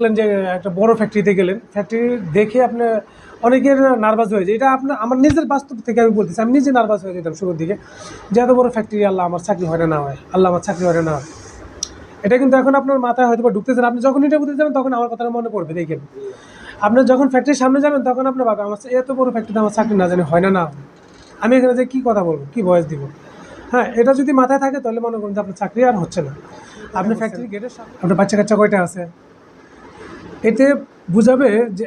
দেখলেন যে একটা বড় ফ্যাক্টরিতে গেলেন। ফ্যাক্টরি দেখে আপনি অনেকের নার্ভাস হয়ে যায়। এটা আপনার আমার নিজের বাস্তব থেকে আমি বলতেছি, আমি নিজে নার্ভাস হয়ে যেতাম শুরুর দিকে যে এত বড় ফ্যাক্টরি আল্লাহ আমার চাকরি হয় না না হয়। আল্লাহ আমার চাকরি হয় না হয়। এটা কিন্তু এখন আপনার মাথায় হয়তো বা ঢুকতেছেন আপনি যখন এটা বুঝতে যাবেন, তখন আমার কথাটা মনে পড়বে, দেখেন। আপনি যখন ফ্যাক্টরির সামনে যাবেন, তখন আপনার ভাবে আমার এত বড় ফ্যাক্টরিতে আমার চাকরি না জানি হয় না না। আমি এখানে যে কী কথা বলব, কী ভয়েস দিব? হ্যাঁ এটা যদি মাথায় থাকে, তাহলে মনে করুন যে আপনার চাকরি আর হচ্ছে না। আপনি ফ্যাক্টরি গেটের সামনে আপনার বাচ্চা কাচ্চা কয়টা আছে? এতে বুঝাবে যে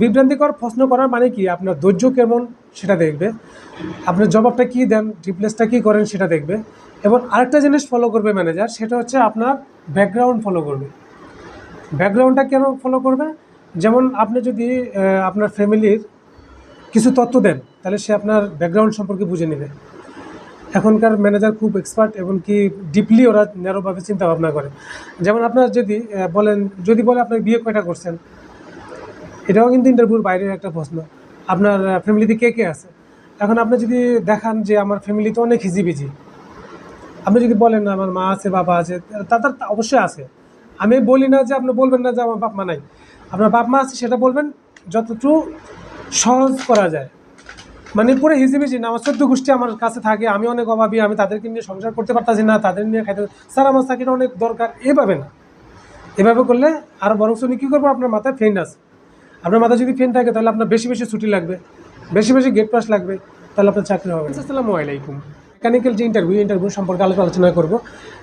বিভ্রান্তিকর প্রশ্ন করার মানে কি? আপনার ধৈর্য কেমন সেটা দেখবে। আপনার জবাবটা কী দেন রিপ্লেসটা কী করেন সেটা দেখবে। এবং আরেকটা জিনিস ফলো করবে ম্যানেজার সেটা হচ্ছে আপনার ব্যাকগ্রাউন্ড ফলো করবে। ব্যাকগ্রাউন্ডটা কেন ফলো করবে? যেমন আপনি যদি আপনার ফ্যামিলির কিছু তথ্য দেন, তাহলে সে আপনার ব্যাকগ্রাউন্ড সম্পর্কে বুঝে নেবে। এখনকার ম্যানেজার খুব এক্সপার্ট এবং কি ডিপলি ওরা ন্যারোভাবে চিন্তা ভাবনা করে। যেমন আপনার যদি বলেন, যদি বলে আপনার বিয়ে কয়টা করছেন, এটাও কিন্তু ইন্টারভিউর বাইরের একটা প্রশ্ন। আপনার ফ্যামিলিতে কে কে আছে? এখন আপনি যদি দেখান যে আমার ফ্যামিলিতে অনেক হিজিবিজি। আপনি যদি বলেন না, আমার মা আছে, বাবা আছে তাদের অবশ্যই আছে। আমি বলি না যে আপনি বলবেন না যে আমার বাপ মা নাই। আপনার বাপ মা আছে, সেটা বলবেন যতটুকু সহজ করা যায়। মানে পুরো হিজিবিজি না আমার চোদ্দ গোষ্ঠী আমার কাছে থাকে আমি অনেক অভাবী আমি তাদেরকে নিয়ে সংসার করতে পারতাছি না তাদের নিয়ে খাইতে স্যার আমার চাকরিটা অনেক দরকার এভাবে না। এভাবে করলে আর বরং উনি কী করব আপনার মাথায় ফেন আছে। আপনার মাথায় যদি ফেন থাকে তাহলে আপনার বেশি বেশি ছুটি লাগবে বেশি বেশি গেট পাস লাগবে তাহলে আপনার চাকরি হবে। আসসালামু আলাইকুম। মেকানিক্যাল যে ইন্টারভিউ ইন্টারভিউ সম্পর্কে আলোচনা আলোচনা করব।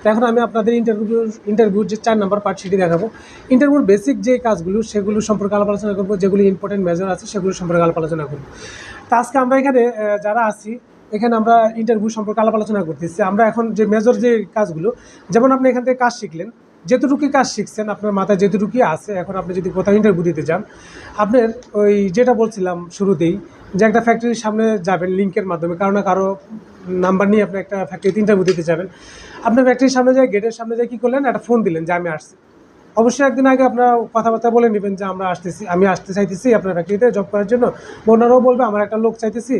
তো এখন আমি আপনাদের ইন্টারভিউ ইন্টারভিউর যে চার নাম্বার পার্ট সেটি দেখাবো। ইন্টারভিউর বেসিক যে কাজগুলো সেগুলো সম্পর্কে আলাপ আলোচনা করব যেগুলো ইম্পর্টেন্ট মেজর আছে সেগুলো সম্পর্কে আলাপ আলোচনা করব। আজকে আমরা এখানে যারা আছি, এখানে আমরা ইন্টারভিউ সম্পর্কে আলাপ আলোচনা করতেছি। আমরা এখন যে মেজর যে কাজগুলো, যেমন আপনি এখান থেকে কাজ শিখলেন যেতটুকুই কাজ শিখছেন, আপনার মাথায় যেতটুকুই আছে, এখন আপনি যদি কোথাও ইন্টারভিউ দিতে যান, আপনার ওই যেটা বলছিলাম শুরুতেই, যে একটা ফ্যাক্টরির সামনে যাবেন লিঙ্কের মাধ্যমে, কারও না কারও নাম্বার নিয়ে আপনি একটা ফ্যাক্টরিতে ইন্টারভিউ দিতে যাবেন। আপনার ফ্যাক্টরির সামনে যায় গেটের সামনে যায়, কী করলেন? একটা ফোন দিলেন যে আমি আসছি। অবশ্যই একদিন আগে আপনার কথাবার্তা বলে নেবেন যে আমরা আসতেছি, আমি আসতে চাইতেছি আপনার ফ্যাক্টরিতে জব করার জন্য। ওনারাও বলবে, আমার একটা লোক চাইতেছি।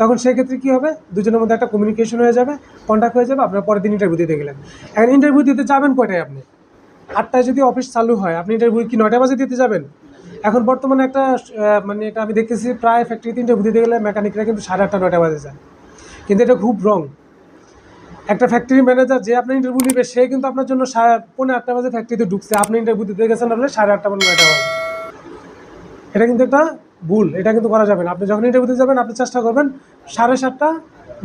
তখন সেক্ষেত্রে কী হবে? দুজনের মধ্যে একটা কমিউনিকেশন হয়ে যাবে কন্ট্যাক্ট হয়ে যাবে, আপনার পরের দিন ইন্টারভিউ দিতে গেলেন। এখন ইন্টারভিউ দিতে যাবেন কয়টায় আপনি? আটটায় যদি অফিস চালু হয়, আপনি ইন্টারভিউ কি নয়টা বাজে দিতে যাবেন? এখন বর্তমানে একটা মানে এটা আমি দেখতেছি, প্রায় ফ্যাক্টরিতে ইন্টারভিউ দিতে গেলে মেকানিকরা কিন্তু সাড়ে আটটা, নয়টা বাজে যায়। কিন্তু এটা খুব রং একটা ফ্যাক্টরি ম্যানেজার যে আপনার ইন্টারভিউ নিবে, সে কিন্তু আপনার জন্য সাড়ে পৌনে আটটা বাজে ফ্যাক্টরিতে ঢুকছে। আপনি ইন্টারভিউ দিতে গেছেন আপনার সাড়ে আটটা বা নয়টা বাজে। এটা কিন্তু একটা ভুল, এটা কিন্তু করা যাবে না। আপনি যখন ইন্টারভিউতে যাবেন, আপনি চেষ্টা করবেন সাড়ে সাতটা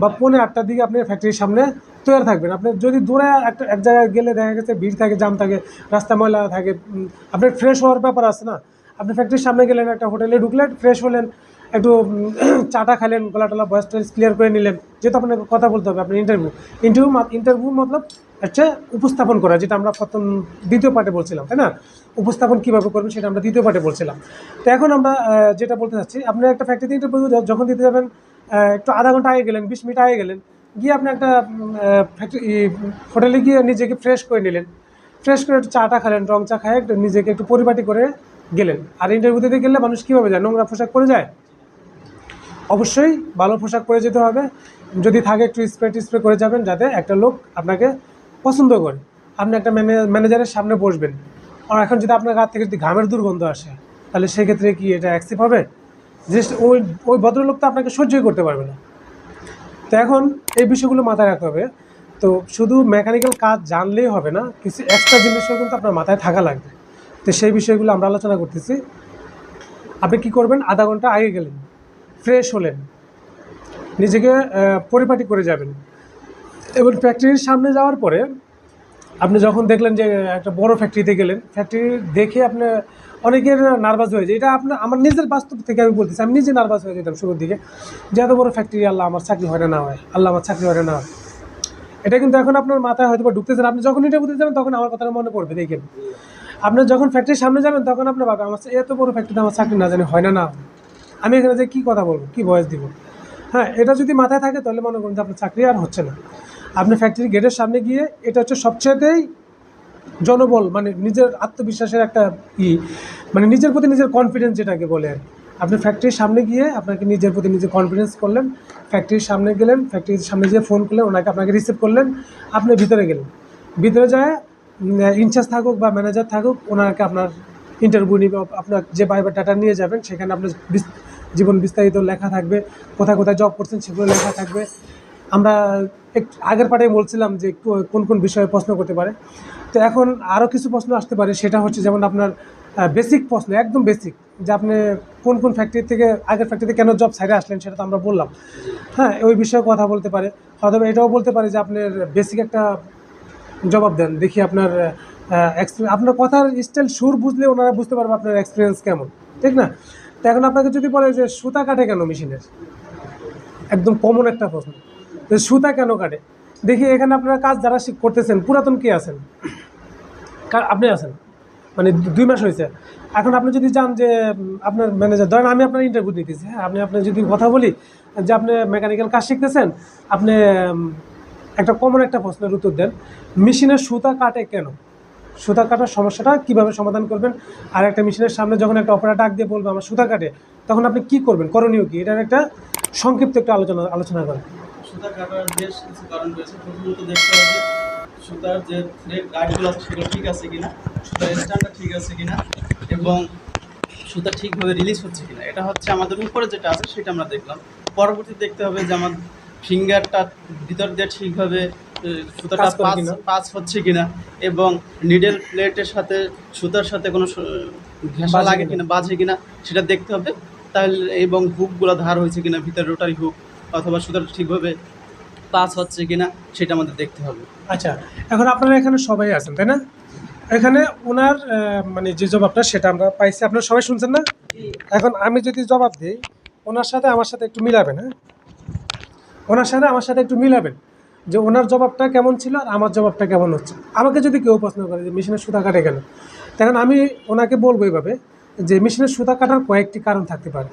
বা পৌনে আটটার দিকে আপনি ফ্যাক্টরির সামনে তৈরি থাকবেন। আপনি যদি দূরে একটা, এক জায়গায় গেলে দেখা গেছে ভিড় থাকে জাম থাকে, রাস্তা ময়লা থাকে আপনার ফ্রেশ হওয়ার ব্যাপার আছে না? আপনি ফ্যাক্টরির সামনে গেলেন একটা হোটেলে ঢুকলেন ফ্রেশ হলেন একটু চাটা খাইলেন গলা টলা ভয়েস টয়েস ক্লিয়ার করে নিলেন, যেহেতু আপনাকে কথা বলতে হবে, আপনার ইন্টারভিউ ইন্টারভিউ ইন্টারভিউ মতলব হচ্ছে উপস্থাপন করা, যেটা আমরা প্রথম দ্বিতীয় পার্টে বলছিলাম, তাই না? উপস্থাপন কীভাবে করবেন সেটা আমরা দ্বিতীয় পার্টে বলছিলাম। তো এখন আমরা যেটা বলতে চাচ্ছি, আপনি একটা ফ্যাক্টরিতে ইন্টারভিউ যখন দিতে যাবেন একটু আধা ঘণ্টা আগে গেলেন, বিশ মিনিট আগে গেলেন, গিয়ে আপনি একটা ফ্যাক্টরি হোটেলে গিয়ে নিজেকে ফ্রেশ করে নিলেন। ফ্রেশ করে একটু চাটা খেলেন, রং চা খায় একটু নিজেকে একটু পরিপাটি করে গেলেন। আর ইন্টারভিউ দিতে গেলে মানুষ কীভাবে যায়? নোংরা পোশাক পরে যায়? অবশ্যই ভালো পোশাক পরে যেতে হবে। যদি থাকে একটু স্প্রে টিস্প্রে করে যাবেন যাতে একটা লোক আপনাকে পছন্দ করে। আপনি একটা ম্যানেজারের সামনে বসবেন। আর এখন যদি আপনার গা থেকে যদি ঘামের দুর্গন্ধ আসে, তাহলে সেক্ষেত্রে কি এটা অ্যাকসেপ্ট হবে? যে ওই ওই ভদ্রলোক তো আপনাকে সহ্যই করতে পারবে না। তো এখন এই বিষয়গুলো মাথায় রাখতে হবে। তো শুধু মেকানিক্যাল কাজ জানলেই হবে না, কিছু এক্সট্রা জিনিসও কিন্তু আপনার মাথায় থাকা লাগবে। তো সেই বিষয়গুলো আমরা আলোচনা করতেছি। আপনি কি করবেন? আধা ঘণ্টা আগে গেলেন। ফ্রেশ হলেন। নিজেকে পরিপাটি করে যাবেন। এবং ফ্যাক্টরির সামনে যাওয়ার পরে আপনি যখন দেখলেন যে একটা বড় ফ্যাক্টরিতে গেলেন ফ্যাক্টরি দেখে আপনি অনেকের নার্ভাস হয়ে যায়। এটা আপনার আমার নিজের বাস্তব থেকে আমি বলতেছি, আমি নিজে নার্ভাস হয়ে যেতাম শুরুর দিকে যে এত বড় ফ্যাক্টরি আল্লাহ আমার চাকরি হয় না না হয়। আল্লাহ আমার চাকরি হয় না না হয়। এটা কিন্তু এখন আপনার মাথায় হয়তো ঢুকতেছেন আপনি যখন এটা বুঝতে যাবেন, তখন আমার কথাটা মনে পড়বে, দেখেন। আপনার যখন ফ্যাক্টরির সামনে যাবেন, তখন আপনার ভাবে আমার এত বড় ফ্যাক্টরিতে আমার চাকরি না জানি হয় না না। আমি এখানে যে কী কথা বলব? কী ভয়েস দিব? হ্যাঁ এটা যদি মাথায় থাকে তাহলে মনে করুন যে আপনার চাকরি আর হচ্ছে না। আপনি ফ্যাক্টরি গেটের সামনে গিয়ে এটা হচ্ছে সবচেয়েতেই জনবল মানে নিজের আত্মবিশ্বাসের একটা ই মানে নিজের প্রতি নিজের কনফিডেন্স যেটাকে বলে আর আপনি ফ্যাক্টরির সামনে গিয়ে আপনাকে নিজের প্রতি নিজে কনফিডেন্স করলেন ফ্যাক্টরির সামনে গেলেন ফ্যাক্টরির সামনে গিয়ে ফোন করলেন, ওনাকে আপনাকে রিসিভ করলেন, আপনি ভিতরে গেলেন। ভিতরে যায় ইনচার্জ থাকুক বা ম্যানেজার থাকুক, ওনাকে আপনার ইন্টারভিউ নিবে, আপনার যে বায়োডাটা ডাটা নিয়ে যাবেন, সেখানে আপনার বিস- জীবন বিস্তারিত লেখা থাকবে, কোথায় কোথায় জব করছেন সেগুলো লেখা থাকবে। আমরা একটু আগের পার্টে বলছিলাম যে কোন কোন বিষয়ে প্রশ্ন করতে পারে। তো এখন আরও কিছু প্রশ্ন আসতে পারে, সেটা হচ্ছে যেমন আপনার বেসিক প্রশ্ন, একদম বেসিক যে আপনি কোন কোন ফ্যাক্টরি থেকে, আগের ফ্যাক্টরিতে কেন জব সাইডে আসলেন সেটা তো আমরা বললাম। হ্যাঁ ওই বিষয়ে কথা বলতে পারে। হয়তো এটাও বলতে পারে যে আপনার বেসিক একটা জবাব দেন, দেখি আপনার আপনার কথার স্টাইল সুর বুঝলে ওনারা বুঝতে পারবে আপনার এক্সপিরিয়েন্স কেমন, ঠিক না? তো এখন আপনাকে যদি বলে যে সুতা কাটে কেন মেশিনের? একদম কমন একটা প্রশ্ন। যে সুতা কেন কাটে? দেখি এখানে আপনারা কাজ যারা করতেছেন, পুরাতন কে আছেন? আপনি আছেন? মানে দুই মাস হয়েছে। এখন আপনি যদি যান যে আপনার ম্যানেজার ধরেন আমি আপনার ইন্টারভিউ নিতেছি হ্যাঁ? আপনি আপনি যদি কথা বলি যে আপনি মেকানিক্যাল কাজ শিখতেছেন, আপনি একটা কমন একটা প্রশ্নের উত্তর দেন, মেশিনের সুতা কাটে কেন? সুতা কাটার সমস্যাটা কীভাবে সমাধান করবেন? আর একটা মেশিনের সামনে যখন একটা অপারেটর ডাক দিয়ে বলবে, আমার সুতা কাটে, তখন আপনি কি করবেন? করণীয় কি? এটার একটা সংক্ষিপ্ত একটা আলোচনা আলোচনা করেন। সুতা কাটার বেশ কিছু কারণ আছে, সেগুলো ঠিক আছে কিনা, সুতার স্ট্যান্ডটা ঠিক আছে কিনা, এবং সুতা ঠিকভাবে রিলিজ হচ্ছে কিনা। এটা হচ্ছে আমাদের উপরে যেটা আছে, সেটা আমরা দেখলাম। পরবর্তী দেখতে হবে যে আমার ফিঙ্গারটা ভিতর দিয়ে ঠিকভাবে সুতাটা পাস হচ্ছে কিনা এবং নিডেল প্লেটের সাথে সুতার সাথে কোনো ঘেঁষা লাগে। কিনা? বাজে কিনা সেটা দেখতে হবে। তাহলে এবং হুকগুলো ধার হয়েছে কিনা ভিতরে রোটারি হুক অথবা সুতাটা ঠিকভাবে পাস হচ্ছে কিনা সেটা আমাদের দেখতে হবে। আচ্ছা এখন আপনারা এখানে সবাই আছেন তাই না? এখানে ওনার মানে যে জবাবটা সেটা আমরা পাইছি। আপনারা সবাই শুনছেন না? এখন আমি যদি জবাব দিই ওনার সাথে আমার সাথে একটু মিলাবেন হ্যাঁ? ওনার সাথে আমার সাথে একটু মিলাবেন। যে ওনার জবাবটা কেমন ছিল আর আমার জবাবটা কেমন হচ্ছে? আমাকে যদি কেউ প্রশ্ন করে যে মেশিনের সুতা কাটে কেন? তখন আমি ওনাকে বলব এইভাবে যে মেশিনের সুতা কাটার কয়েকটি কারণ থাকতে পারে।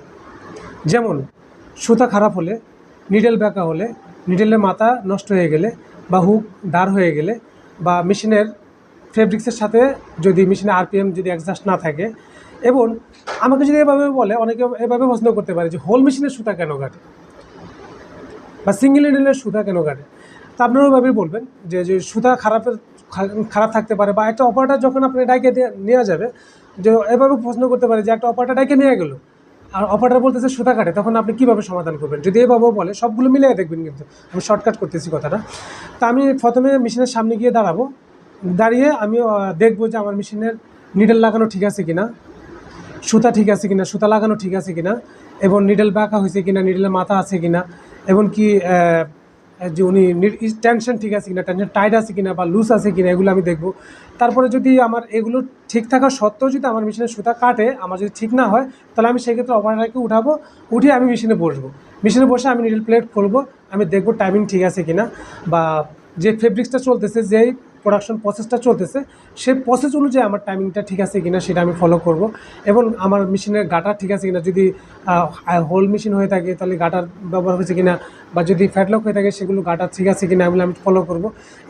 যেমন, সুতা খারাপ হলে নিডেল ব্যাকা হলে নিডেলের মাথা নষ্ট হয়ে গেলে বা হুক দাঁড় হয়ে গেলে বা মেশিনের ফেব্রিক্সের সাথে যদি মেশিনে আরপিএম যদি অ্যাডজাস্ট না থাকে এবং আমাকে যদি এভাবে বলে, অনেকে এভাবে প্রশ্ন করতে পারে যে হোল মেশিনের সুতা কেন কাটে? বা সিঙ্গেল নিডেলের সুতা কেন কাটে? তা আপনারা ওইভাবেই বলবেন যে যে সুতা খারাপের খারাপ থাকতে পারে বা একটা অপারেটার যখন আপনি ডাইকে নেওয়া যাবে, যে এভাবে প্রশ্ন করতে পারে যে, একটা অপারেটার ডাইকে নিয়ে গেলো, আর অপারেটার বলতেছে সুতা কাটে, তখন আপনি কীভাবে সমাধান করবেন? যদি এভাবেও বলে, সবগুলো মিলিয়ে দেখবেন কিন্তু, আমি শর্টকাট করতেছি কথাটা। তা আমি প্রথমে মেশিনের সামনে গিয়ে দাঁড়াবো, দাঁড়িয়ে আমি দেখব যে আমার মেশিনের নিডেল লাগানো ঠিক আছে কিনা, সুতা ঠিক আছে কিনা, সুতা লাগানো ঠিক আছে কিনা, এবং নিডেল বাঁকা হয়েছে কিনা নিডেলের মাথা আছে কিনা, এবং কি যে উনি টেনশন ঠিক আছে কিনা টেনশন টাইট আছে কিনা বা লুজ আছে কিনা, এগুলো আমি দেখব। তারপরে যদি আমার এগুলো ঠিক থাকা সত্ত্বেও যদি আমার মেশিনের সুতা কাটে, আমার যদি ঠিক না হয়, তাহলে আমি সেক্ষেত্রে অপারেটারকে উঠাবো, উঠিয়ে আমি মেশিনে বসবো। মেশিনে বসে আমি নিডেল প্লেট করব আমি দেখব টাইমিং ঠিক আছে কিনা বা যে ফেব্রিক্সটা চলতেছে, যেই প্রোডাকশন প্রসেসটা চলতেছে, সেই প্রসেস অনুযায়ী আমার টাইমিংটা ঠিক আছে কিনা সেটা আমি ফলো করব। এবং আমার মেশিনের গাটার ঠিক আছে কিনা, যদি হোল মেশিন হয়ে থাকে, তাহলে গাটার ব্যবহার হয়েছে কিনা বা যদি ফ্যাটলক হয়ে থাকে, সেগুলো গাটার ঠিক আছে কিনা এগুলো আমি ফলো করব।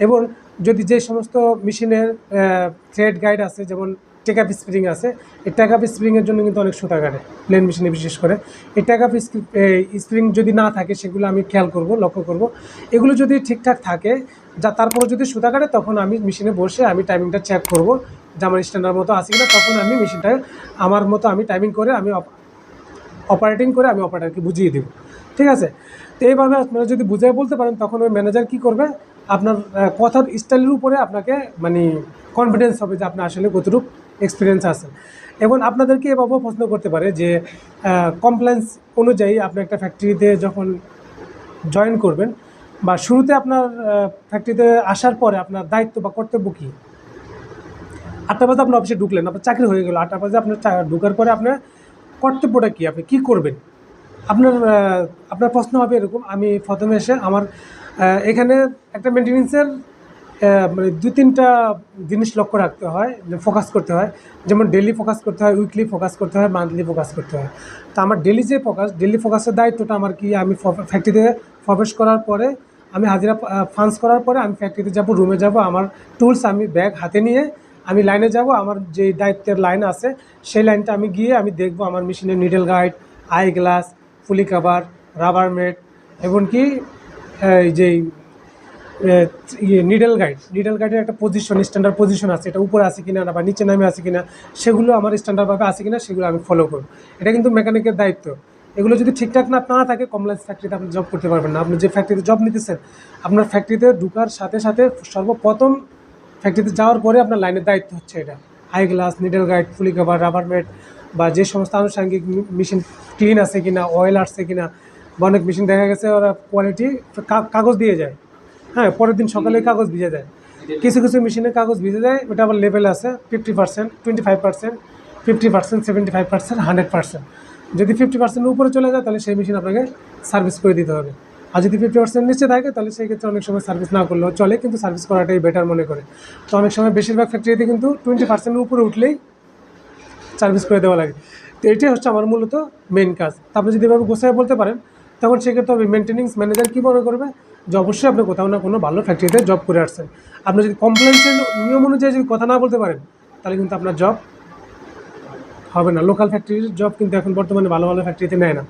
এবং যদি যে সমস্ত মেশিনের থ্রেড গাইড আছে, যেমন টেকআপ স্প্রিং আছে। এই টেকআপ স্প্রিংয়ের জন্য কিন্তু অনেক সুতা কাটে, প্লেন মেশিনে বিশেষ করে। এই টেকআপ স্প্রিং যদি না থাকে, সেগুলো আমি খেয়াল করব, লক্ষ্য করব। এগুলো যদি ঠিকঠাক থাকে, যা তারপরে যদি সুতা কাটে, তখন আমি মেশিনে বসে আমি টাইমিংটা চেক করব, যে আমার স্ট্যান্ডার্ড মতো আছে কিনা, তখন আমি মেশিনটা আমার মতো আমি টাইমিং করে আমি অপারেটিং করে আমি অপারেটারকে বুঝিয়ে দেবো। ঠিক আছে? তো এইভাবে আপনারা যদি বুঝিয়ে বলতে পারেন, তখন ওই ম্যানেজার কী করবে? আপনার কথার স্টাইলের উপরে আপনাকে মানে কনফিডেন্স হবে যে আপনার আসলে কতটুকু এক্সপিরিয়েন্স আছে এবং আপনাদেরকে এভাবেও প্রশ্ন করতে পারে যে কমপ্লেন্স অনুযায়ী আপনি একটা ফ্যাক্টরিতে যখন জয়েন করবেন বা শুরুতে আপনার ফ্যাক্টরিতে আসার পরে আপনার দায়িত্ব বা কর্তব্য কী? আটটা বাজে আপনার অফিসে ঢুকলেন, আপনার চাকরি হয়ে গেল, আটটা বাজে আপনার ঢোকার পরে আপনার কর্তব্যটা কী? আপনি কী করবেন? আপনার আপনার প্রশ্ন হবে এরকম, আমি প্রথমে এসে আমার এখানে একটা মেনটেন্যান্সের মানে দু তিনটা জিনিস লক্ষ্য রাখতে হয় ফোকাস করতে হয়। যেমন ডেলি ফোকাস করতে হয় উইকলি ফোকাস করতে হয় মান্থলি ফোকাস করতে হয়। তো আমার ডেলি যে ফোকাস ডেলি ফোকাসের দায়িত্বটা আমার কি? আমি ফ্যাক্টরিতে প্রবেশ করার পরে, আমি হাজিরা ফান্স করার পরে আমি ফ্যাক্টরিতে যাব রুমে যাব, আমার টুলস আমি ব্যাগ হাতে নিয়ে আমি লাইনে যাব, আমার যে দায়িত্বের লাইন আছে, সেই লাইনটা আমি গিয়ে আমি দেখব আমার মেশিনের needle guide eye glass pulley cover rubber mat এমনকি যে ইয়ে নিডেল গাইড নিডেল গাইডের একটা পজিশন স্ট্যান্ডার্ড পজিশন আছে। এটা উপরে আছে কিনা না বা নিচে নামে আছে কিনা, সেগুলো আমার স্ট্যান্ডার্ডভাবে আছে কিনা, সেগুলো আমি ফলো করব। এটা কিন্তু মেকানিকের দায়িত্ব। এগুলো যদি ঠিকঠাক না না থাকে কমপ্লেন্স ফ্যাক্টরিতে আপনি জব করতে পারবেন না। আপনি যে ফ্যাক্টরিতে জব নিতেছেন, আপনার ফ্যাক্টরিতে ঢুকার সাথে সাথে সর্বপ্রথম ফ্যাক্টরিতে যাওয়ার পরে আপনার লাইনের দায়িত্ব হচ্ছে এটা। Eye glass needle guide pulley cover rubber mat বা যে সমস্ত আনুষঙ্গিক মেশিন ক্লিন আছে কিনা অয়েল আসছে কিনা অনেক মেশিন দেখা গেছে, ওরা কোয়ালিটি কাগজ দিয়ে যায়। হ্যাঁ পরের দিন সকালে কাগজ ভিজে যায়। কিছু কিছু মেশিনে কাগজ ভিজে যায়, ওটা আবার লেভেল আছে fifty percent twenty five percent fifty percent seventy five percent hundred percent যদি ফিফটি পার্সেন্টের উপরে চলে যায়, তাহলে সেই মেশিন আপনাকে সার্ভিস করে দিতে হবে। আর যদি ফিফটি পার্সেন্ট নিচে থাকে, তাহলে সেই ক্ষেত্রে অনেক সময় সার্ভিস না করলেও চলে, কিন্তু সার্ভিস করাটাই বেটার মনে করে। তো অনেক সময় বেশিরভাগ ফ্যাক্টরিতে কিন্তু টোয়েন্টি পার্সেন্টের উপরে উঠলেই সার্ভিস করে দেওয়া লাগে। তো এটাই হচ্ছে আমার মূলত মেন কাজ। তারপরে যদি এভাবে গোছায় বলতে পারেন তখন সেক্ষেত্রে হবে মেনটেন্যান্স ম্যানেজার কী মনে করবে? যে অবশ্যই আপনি কোথাও না কোনো ভালো ফ্যাক্টরিতে জব করে আসছেন। আপনি যদি কমপ্লেন্সের নিয়ম অনুযায়ী যদি কথা না বলতে পারেন, তাহলে কিন্তু আপনার জব হবে না। লোকাল ফ্যাক্টরির জব কিন্তু এখন বর্তমানে ভালো ভালো ফ্যাক্টরিতে নেয় না।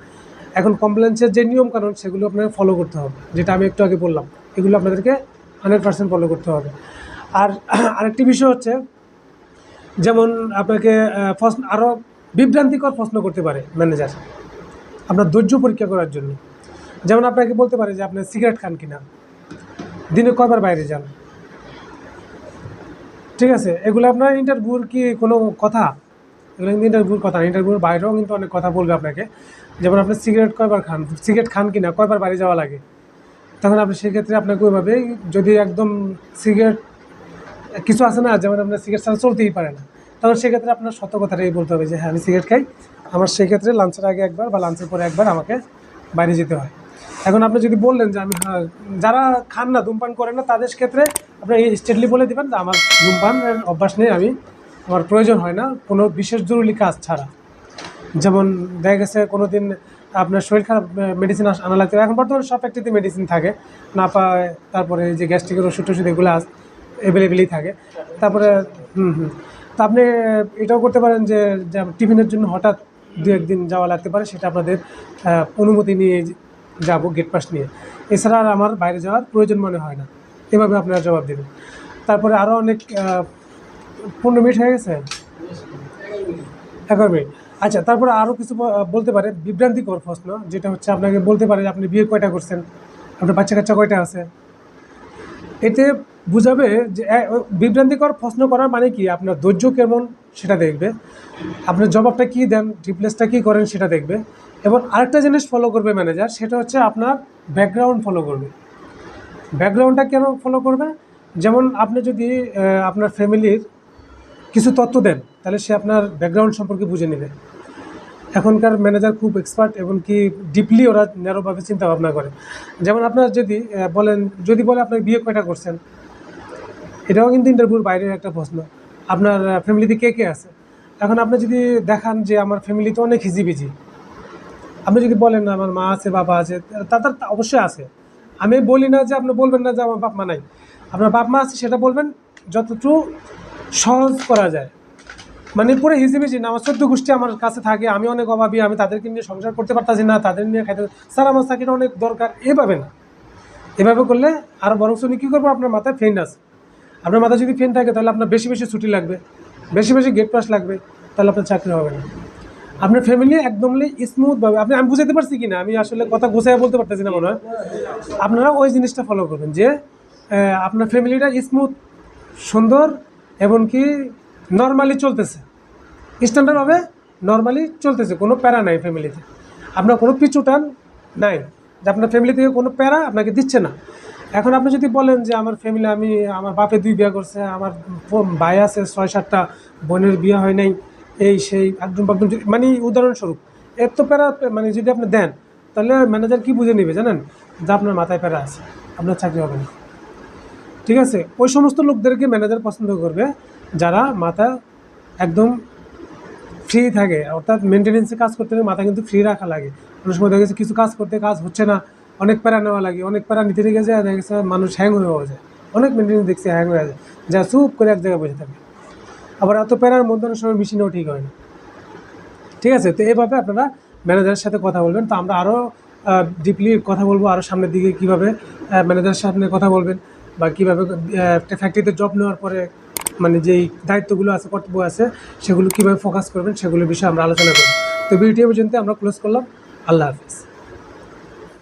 এখন কমপ্লেন্সের যে নিয়ম কানুন, সেগুলো আপনাকে ফলো করতে হবে। যেটা আমি একটু আগে বললাম, এগুলো আপনাদেরকে হান্ড্রেড পার্সেন্ট ফলো করতে হবে। আর আরেকটি বিষয় হচ্ছে, যেমন আপনাকে প্রশ্ন আরও বিভ্রান্তিকর প্রশ্ন করতে পারে ম্যানেজার আপনার ধৈর্য পরীক্ষা করার জন্য। যেমন আপনাকে বলতে পারে যে আপনি সিগারেট খান কিনা। দিনে কয়বার বাইরে যান। ঠিক আছে? এগুলো আপনার ইন্টারভিউর কি কোনো কথা? এগুলো কিন্তু ইন্টারভিউর কথা ইন্টারভিউর বাইরেও কিন্তু অনেক কথা বলবে আপনাকে। যেমন আপনি সিগারেট কয়বার খান, সিগারেট খান কিনা, কয়বার বাইরে যাওয়া লাগে? তখন আপনি সেক্ষেত্রে আপনাকে ওইভাবে যদি একদম সিগারেট কিছু আছে না, যেমন আপনার সিগারেট ছাড়া চলতেই পারে না, তখন সেক্ষেত্রে আপনার সত্য কথাটাই বলতে হবে যে হ্যাঁ আমি সিগারেট খাই আমার সেক্ষেত্রে লাঞ্চের আগে একবার বা লাঞ্চের পরে একবার আমাকে বাইরে যেতে হয়। এখন আপনি যদি বললেন যে আমি হ্যাঁ, যারা খান না ধূমপান করেন না তাদের ক্ষেত্রে আপনি স্টেটলি বলে দেবেন যে আমার ধূমপানের অভ্যাস নেই আমি আমার প্রয়োজন হয় না কোনো বিশেষ জরুরি কাজ ছাড়া। যেমন দেখা গেছে কোনো দিন আপনার শরীর খারাপ মেডিসিন আনা লাগতে। এখন বর্তমানে সব একটিতে মেডিসিন থাকে। না পায় তারপরে যে গ্যাস্ট্রিকের ওষুধ টষুধ এগুলো আস অ্যাভেলেবেলই থাকে। তারপরে হুম হুম। তা আপনি এটাও করতে পারেন যে টিফিনের জন্য হঠাৎ দু একদিন যাওয়া লাগতে পারে, সেটা আপনাদের অনুমতি নিয়ে যাব গেট পাস নিয়ে। এছাড়া আর আমার বাইরে যাওয়ার প্রয়োজন মনে হয় না। এভাবে আপনারা জবাব দেবেন। তারপরে আরও অনেক পনেরো মিনিট হয়ে গেছে? এগারো মিনিট। আচ্ছা তারপরে আরও কিছু বলতে পারে বিভ্রান্তিকর প্রশ্ন, যেটা হচ্ছে আপনাকে বলতে পারে, আপনি বিয়ে কয়টা করছেন? আপনার বাচ্চা কাচ্চা কয়টা আছে? এতে বুঝাবে যে বিভ্রান্তিকর প্রশ্ন করার মানে কি? আপনার ধৈর্য কেমন? সেটা দেখবে। আপনার জবাবটা কী দেন রিপ্লেসটা কী করেন সেটা দেখবে। এবং আরেকটা জিনিস ফলো করবে ম্যানেজার সেটা হচ্ছে আপনার ব্যাকগ্রাউন্ড ফলো করবে। ব্যাকগ্রাউন্ডটা কেন ফলো করবে? যেমন আপনি যদি আপনার ফ্যামিলির কিছু তথ্য দেন, তাহলে সে আপনার ব্যাকগ্রাউন্ড সম্পর্কে বুঝে নেবে। এখনকার ম্যানেজার খুব এক্সপার্ট এবং কি ডিপলি ওরা ন্যারোভাবে চিন্তা ভাবনা করে। যেমন আপনার যদি বলেন, যদি বলে আপনার বিয়ে কয়টা করছেন? এটাও কিন্তু ইন্টারভিউর বাইরের একটা প্রশ্ন। আপনার ফ্যামিলিতে কে কে আছে? এখন আপনি যদি দেখান যে আমার ফ্যামিলিতে অনেক হিজিবিজি, আপনি যদি বলেন না আমার মা আছে, বাবা আছে তাদের অবশ্যই আছে। আমি বলি না যে আপনি বলবেন না যে আমার বাপ মা নাই। আপনার বাপ মা আছে, সেটা বলবেন যতটুকু সহজ করা যায়। মানে পুরো হিজিবিজি, না, আমার চোদ্দ গোষ্ঠী আমার কাছে থাকে, আমি অনেক অভাবী, আমি তাদেরকে নিয়ে সংসার করতে পারতাছি না, তাদের নিয়ে খাইতে স্যার, আমার চাকরিটা অনেক দরকার, এভাবে না। এভাবে করলে, আর বরং উনি কী করব? আপনার মাথায় ফেন আছে। আপনার মাথায় যদি ফেন থাকে, তাহলে আপনার বেশি বেশি ছুটি লাগবে। বেশি বেশি গেট পাস লাগবে, তাহলে আপনার চাকরি হবে না। আপনার ফ্যামিলি একদমলি স্মুথভাবে আপনি আমি বুঝাতে পারছি কি না আমি আসলে কথা গোছায় বলতে পারতেছি না মনে হয়। আপনারা ওই জিনিসটা ফলো করবেন যে আপনার ফ্যামিলিটা স্মুথ সুন্দর, এমনকি নর্মালি চলতেছে। স্ট্যান্ডার্ড হবে নর্মালি চলতেছে, কোনো প্যারা নাই ফ্যামিলিতে আপনার কোনো পিছু টান নাই। যে আপনার ফ্যামিলি থেকে কোনো প্যারা আপনাকে দিচ্ছে না। এখন আপনি যদি বলেন যে আমার ফ্যামিলি আমি, আমার বাপে দুই বিয়ে করছে, আমার ভাই আছে ছয় সাতটা বোনের বিয়ে হয় নাই, এই সেই, একদম একদম মানে উদাহরণস্বরূপ এর তো প্যারা মানে যদি আপনি দেন, তাহলে ম্যানেজার কি বুঝে নেবে জানেন? যে আপনার মাথায় প্যারা আছে, আপনার চাকরি হবে না। ঠিক আছে? ওই সমস্ত লোকদেরকে ম্যানেজার পছন্দ করবে, যারা মাথা একদম ফ্রি থাকে, অর্থাৎ মেনটেনেন্সে কাজ করতে হলে মাথা কিন্তু ফ্রি রাখা লাগে। অনেক সময় দেখা গেছে কিছু কাজ করতে কাজ হচ্ছে না অনেক প্যারা নেওয়া লাগে, অনেক প্যারা নিতে নিয়ে গেছে দেখা গেছে মানুষ হ্যাং হয়ে যায়। অনেক মেনটেনেন্স দেখছি হ্যাং হয়ে যায়, যা চুপ করে এক জায়গায় বসে থাকে। আবার এত প্যারার মধ্যে অনেক সময় মেশিনেও ঠিক হয় না। ঠিক আছে? তো এভাবে আপনারা ম্যানেজারের সাথে কথা বলবেন। তো আমরা আরও ডিপলি কথা বলব আরও সামনের দিকে কীভাবে ম্যানেজারের সামনে কথা বলবেন, বা কীভাবে একটা ফ্যাক্টরিতে জব নেওয়ার পরে মানে যেই দায়িত্বগুলো আছে, কর্তব্য আছে, সেগুলো কীভাবে ফোকাস করবেন সেগুলোর বিষয়ে আমরা আলোচনা করব। তো ভিডিও পর্যন্ত আমরা ক্লোজ করলাম। আল্লাহ হাফিজ।